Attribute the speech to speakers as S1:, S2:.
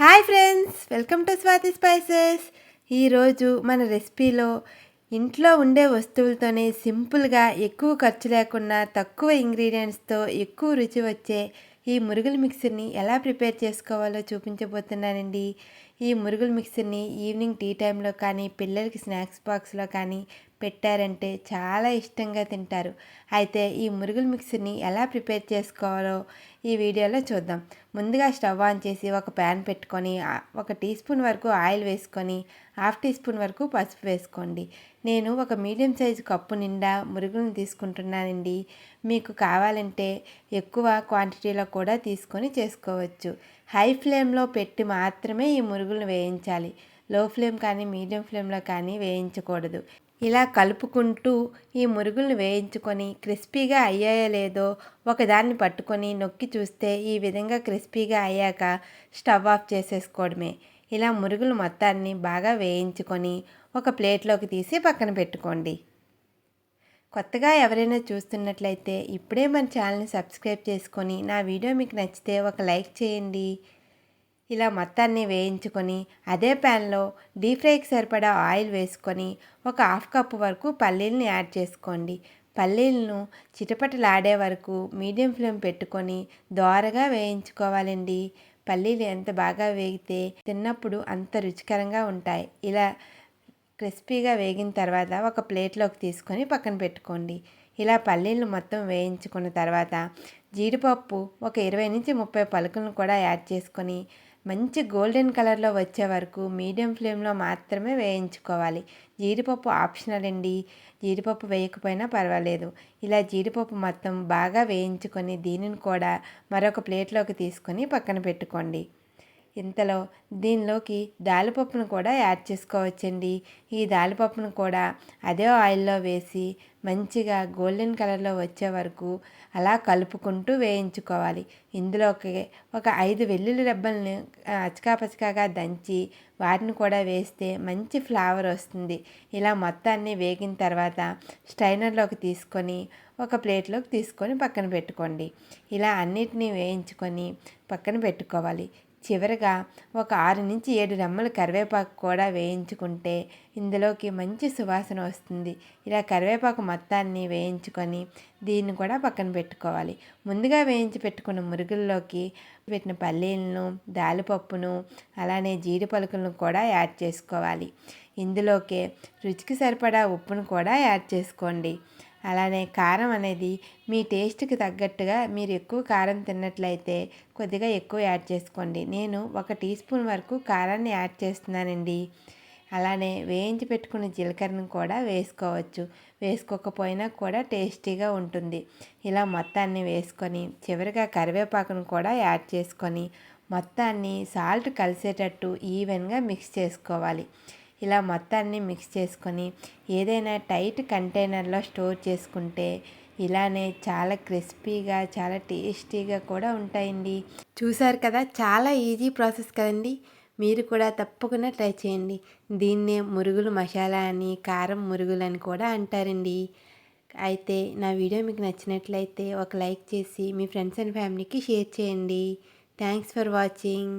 S1: Hi friends welcome to Swathi spices. ఈరోజు మన రెసిపీలో ఇంట్లో ఉండే వస్తువులతోనే సింపుల్గా ఎక్కువ ఖర్చు లేకుండా తక్కువ ఇంగ్రీడియంట్స్తో ఎక్కువ రుచి వచ్చే ఈ మురుగుల మిక్సర్ని ఎలా ప్రిపేర్ చేసుకోవాలో చూపించబోతున్నానండి. ఈ మురుగుల మిక్సర్ని ఈవినింగ్ టీ టైంలో కానీ పిల్లలకి స్నాక్స్ బాక్స్లో కానీ పెట్టారంటే చాలా ఇష్టంగా తింటారు. అయితే ఈ మురుగుల మిక్సర్ని ఎలా ప్రిపేర్ చేసుకోవాలో ఈ వీడియోలో చూద్దాం. ముందుగా స్టవ్ ఆన్ చేసి ఒక ప్యాన్ పెట్టుకొని ఒక టీ స్పూన్ వరకు ఆయిల్ వేసుకొని హాఫ్ టీ స్పూన్ వరకు పసుపు వేసుకోండి. నేను ఒక మీడియం సైజు కప్పు నిండా మురుగులను తీసుకుంటున్నానండి. మీకు కావాలంటే ఎక్కువ క్వాంటిటీలో కూడా తీసుకొని చేసుకోవచ్చు. హై ఫ్లేమ్లో పెట్టి మాత్రమే ఈ మురుగులను వేయించాలి. లో ఫ్లేమ్ కానీ మీడియం ఫ్లేమ్లో కానీ వేయించకూడదు. ఇలా కలుపుకుంటూ ఈ మురుగులను వేయించుకొని క్రిస్పీగా అయ్యాయో లేదో ఒకదాన్ని పట్టుకొని నొక్కి చూస్తే ఈ విధంగా క్రిస్పీగా అయ్యాక స్టవ్ ఆఫ్ చేసేసుకోవడమే. ఇలా మురుగులు మొత్తాన్ని బాగా వేయించుకొని ఒక ప్లేట్లోకి తీసి పక్కన పెట్టుకోండి. కొత్తగా ఎవరైనా చూస్తున్నట్లయితే ఇప్పుడే మన ఛానల్ని సబ్స్క్రైబ్ చేసుకొని నా వీడియో మీకు నచ్చితే ఒక లైక్ చేయండి. ఇలా మొత్తాన్ని వేయించుకొని అదే ప్యాన్లో డీప్ ఫ్రైకి సరిపడా ఆయిల్ వేసుకొని ఒక హాఫ్ కప్ వరకు పల్లీలను యాడ్ చేసుకోండి. పల్లీలను చిటపటలాడే వరకు మీడియం ఫ్లేమ్ పెట్టుకొని దోరగా వేయించుకోవాలండి. పల్లీలు ఎంత బాగా వేగితే తిన్నప్పుడు అంత రుచికరంగా ఉంటాయి. ఇలా క్రిస్పీగా వేగిన తర్వాత ఒక ప్లేట్లోకి తీసుకొని పక్కన పెట్టుకోండి. ఇలా పల్లీలు మొత్తం వేయించుకున్న తర్వాత జీడిపప్పు ఒక ఇరవై నుంచి ముప్పై పలుకులను కూడా యాడ్ చేసుకొని మంచి గోల్డెన్ కలర్లో వచ్చే వరకు మీడియం ఫ్లేమ్లో మాత్రమే వేయించుకోవాలి. జీడిపప్పు ఆప్షనల్ అండి. జీడిపప్పు వేయకపోయినా పర్వాలేదు. ఇలా జీడిపప్పు మొత్తం బాగా వేయించుకొని దీనిని కూడా మరొక ప్లేట్లోకి తీసుకొని పక్కన పెట్టుకోండి. ఇంతలో దీనిలోకి దాలిపప్పును కూడా యాడ్ చేసుకోవచ్చండి. ఈ దాలిపప్పును కూడా అదే ఆయిల్లో వేసి మంచిగా గోల్డెన్ కలర్లో వచ్చే వరకు అలా కలుపుకుంటూ వేయించుకోవాలి. ఇందులోకి ఒక ఐదు వెల్లుల్లి రెబ్బల్ని అచకాపచకాగా దంచి వాటిని కూడా వేస్తే మంచి ఫ్లేవర్ వస్తుంది. ఇలా మొత్తాన్ని వేగిన తర్వాత స్ట్రైనర్లోకి తీసుకొని ఒక ప్లేట్లోకి తీసుకొని పక్కన పెట్టుకోండి. ఇలా అన్నిటినీ వేయించుకొని పక్కన పెట్టుకోవాలి. చివరగా ఒక ఆరు నుంచి ఏడు రెమ్మలు కరివేపాకు కూడా వేయించుకుంటే ఇందులోకి మంచి సువాసన వస్తుంది. ఇలా కరివేపాకు మొత్తాన్ని వేయించుకొని దీన్ని కూడా పక్కన పెట్టుకోవాలి. ముందుగా వేయించి పెట్టుకున్న మురుగుల్లోకి పెట్టిన పల్లీలను దాలిపప్పును అలానే జీడి పలుకులను కూడా యాడ్ చేసుకోవాలి. ఇందులోకే రుచికి సరిపడా ఉప్పును కూడా యాడ్ చేసుకోండి. అలానే కారం అనేది మీ టేస్ట్కి తగ్గట్టుగా మీరు ఎక్కువ కారం తిన్నట్లయితే కొద్దిగా ఎక్కువ యాడ్ చేసుకోండి. నేను ఒక టీ స్పూన్ వరకు కారాన్ని యాడ్ చేస్తున్నానండి. అలానే వేయించి పెట్టుకున్న జీలకర్రను కూడా వేసుకోవచ్చు. వేసుకోకపోయినా కూడా టేస్టీగా ఉంటుంది. ఇలా మొత్తాన్ని వేసుకొని చివరిగా కరివేపాకును కూడా యాడ్ చేసుకొని మొత్తాన్ని సాల్ట్ కలిసేటట్టు ఈవెన్గా మిక్స్ చేసుకోవాలి. ఇలా మొత్తాన్ని మిక్స్ చేసుకొని ఏదైనా టైట్ కంటైనర్లో స్టోర్ చేసుకుంటే ఇలానే చాలా క్రిస్పీగా చాలా టేస్టీగా కూడా ఉంటాయండి. చూసారు కదా చాలా ఈజీ ప్రాసెస్ కదండి. మీరు కూడా తప్పకుండా ట్రై చేయండి. దీన్నే మురుగులు మసాలా అని కారం మురుగులు అని కూడా అంటారండి. అయితే నా వీడియో మీకు నచ్చినట్లయితే ఒక లైక్ చేసి మీ ఫ్రెండ్స్ అండ్ ఫ్యామిలీకి షేర్ చేయండి. Thanks for watching.